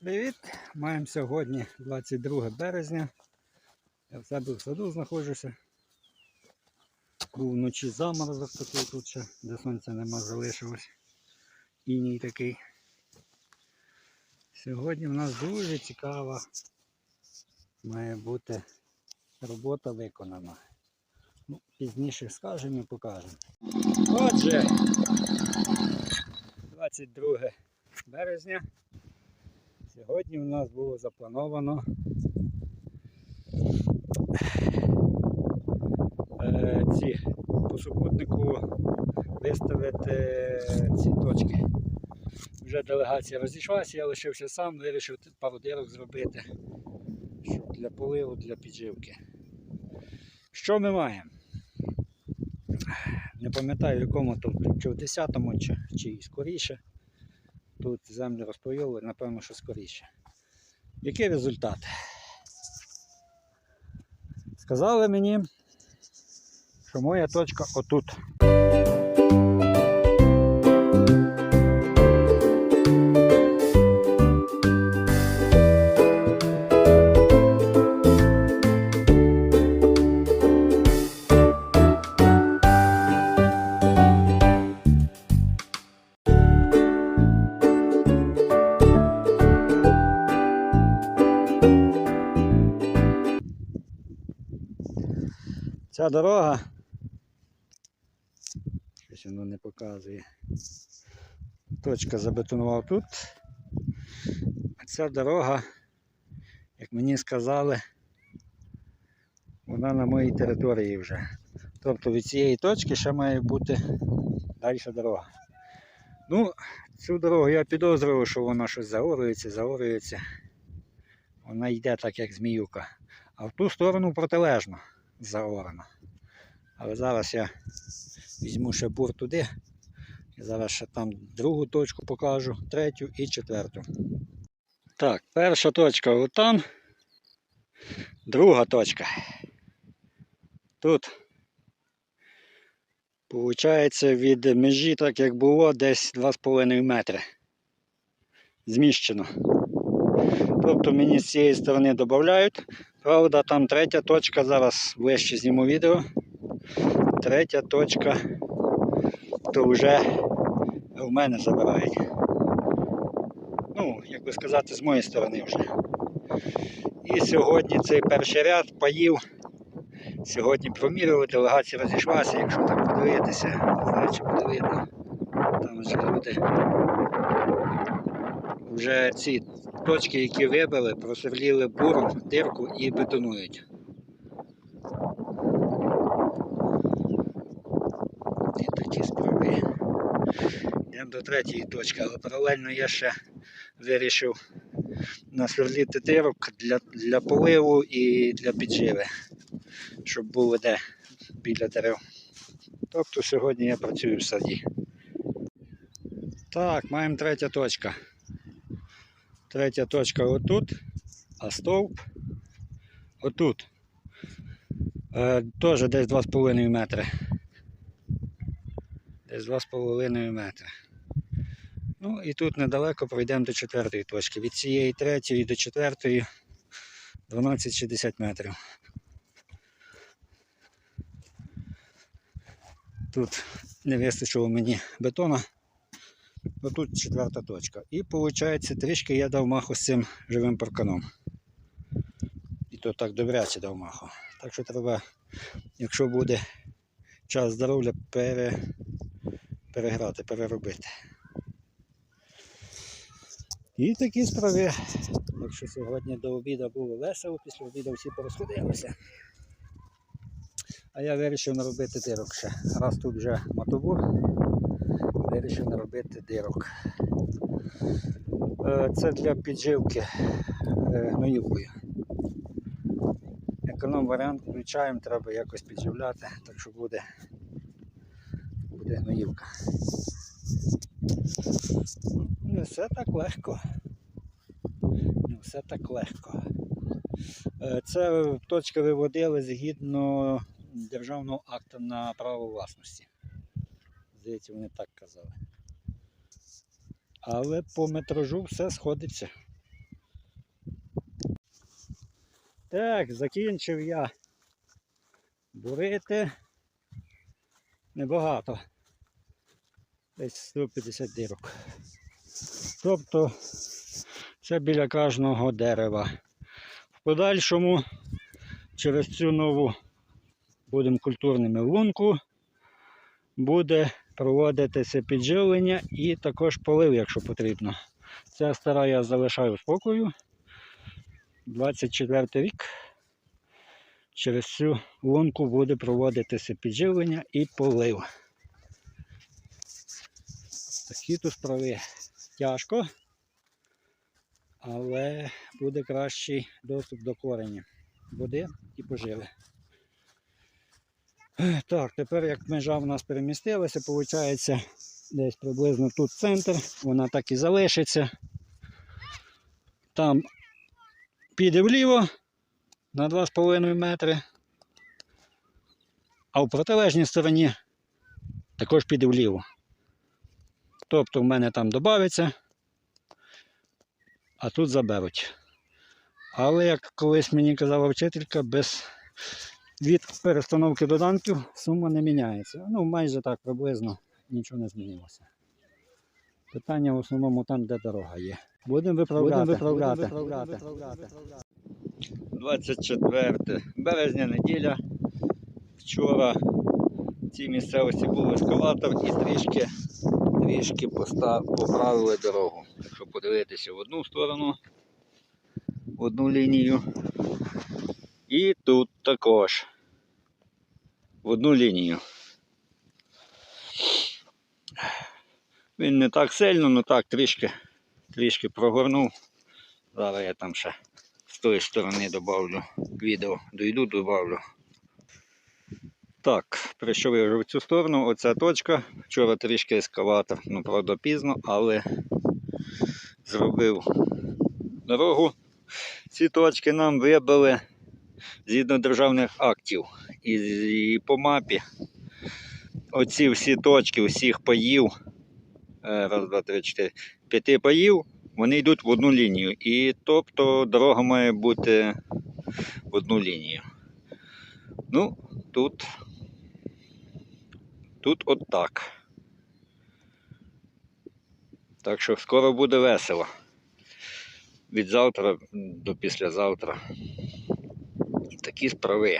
Привіт! Маємо сьогодні 22 березня. Я в себе в саду знаходжуся. Був вночі заморозок такий тут ще, де сонця нема залишилось. Іній такий. Сьогодні в нас дуже цікава має бути робота виконана. Ну, пізніше скажемо і покажемо. Отже, 22 березня. Сьогодні в нас було заплановано е, ці по супутнику виставити ці точки. Вже делегація розійшлася, я лишився сам, вирішив пару дирок зробити для поливу, для підживки. Що ми маємо? Не пам'ятаю, в якому тут, чи в 10-му, чи, чи скоріше. Тут землю розпоїли, напевно, що скоріше. Який результат? Сказали мені, що моя точка отут. Ця дорога. Щось воно не показує. Точка забетонував тут. А ця дорога, як мені сказали, вона на моїй території вже. Тобто від цієї точки ще має бути далі дорога. Ну, цю дорогу я підозрював, що вона щось заорюється, заорюється. Вона йде так, як зміюка. А в ту сторону протилежно заорано. Але зараз я візьму ще бур туди. І зараз ще там другу точку покажу, третю і четверту. Так, перша точка отам. Друга точка. Тут. Получається від межі, так як було, десь 2,5 метри. Зміщено. Тобто мені з цієї сторони додають. Правда, там третя точка, зараз вище зніму відео. Третя точка, то вже в мене забирають. Ну, як би сказати, з моєї сторони вже. І сьогодні цей перший ряд паїв. Сьогодні промірювали, делегація розійшлася, якщо так подивитися, не буде видно. Там ось люди. Вже ці точки, які вибили, просверліли буром дирку і бетонують. І такі справи. Йдемо до третьої точки, але паралельно я ще вирішив насверліти дирок для, для поливу і для підживи, щоб було де біля дерев. Тобто сьогодні я працюю в саді. Так, маємо третя точка. Третя точка отут, а стовп отут. Е, Теж десь 2,5 метри. Десь 2,5 метри. Ну і тут недалеко пройдемо до четвертої точки. Від цієї третьої до четвертої 12-60 метрів. Тут не вистачило мені бетона. Отут четверта точка. І виходить, трішки я дав маху з цим живим парканом. І то так добряче дав маху. Так що треба, якщо буде час здоров'я, пере, переграти, переробити. І такі справи. Якщо сьогодні до обіду було весело, після обіду всі порозходилися. А я вирішив наробити дирок ще. Раз тут вже мотобур, вирішив наробити дирок. Е, Це для підживки е, гноївкою. Економ варіант включаємо, треба якось підживляти, так що буде, буде гноївка. Не все так легко. Не все так легко. Е, Це точки виводили згідно державного акту на право власності. Здається, вони так казали. Але по метражу все сходиться. Так, закінчив я бурити. Небагато. Десь 150 дірок. Тобто це біля кожного дерева. В подальшому через цю нову будемо культурними лунку буде проводитися підживлення і також полив, якщо потрібно. Ця стара я залишаю спокою. 24 рік. Через цю лунку буде проводитися підживлення і полив. Такі тут справи тяжко, але буде кращий доступ до корені води і поживи. Так, тепер як межа в нас перемістилася, виходить десь приблизно тут центр, вона так і залишиться. Там піде вліво на 2,5 метри, а в протилежній стороні також піде вліво. Тобто в мене там додається, а тут заберуть. Але як колись мені казала вчителька, без від перестановки доданків сума не міняється. Ну, майже так приблизно нічого не змінилося. Питання в основному там, де дорога є. Будемо виправляти. виправляти. виправляти. 24 березня, неділя. Вчора в цій місцевості був ескалатор і трішки, трішки поправили дорогу. Якщо подивитися в одну сторону, в одну лінію. І тут також в одну лінію. Він не так сильно, але так трішки, трішки прогорнув. Зараз я там ще з тої сторони добавлю відео. Дойду, добавлю. Так, прийшов я вже в цю сторону. Оця точка. Вчора трішки ескаватор, ну правда пізно, але зробив дорогу. Ці точки нам вибили згідно державних актів. І, і по мапі оці всі точки всіх паїв, е, раз, два, три, чотири, п'яти паїв, вони йдуть в одну лінію. І тобто дорога має бути в одну лінію. Ну, тут, тут от так. Так що скоро буде весело. Від завтра до післязавтра. Такі справи.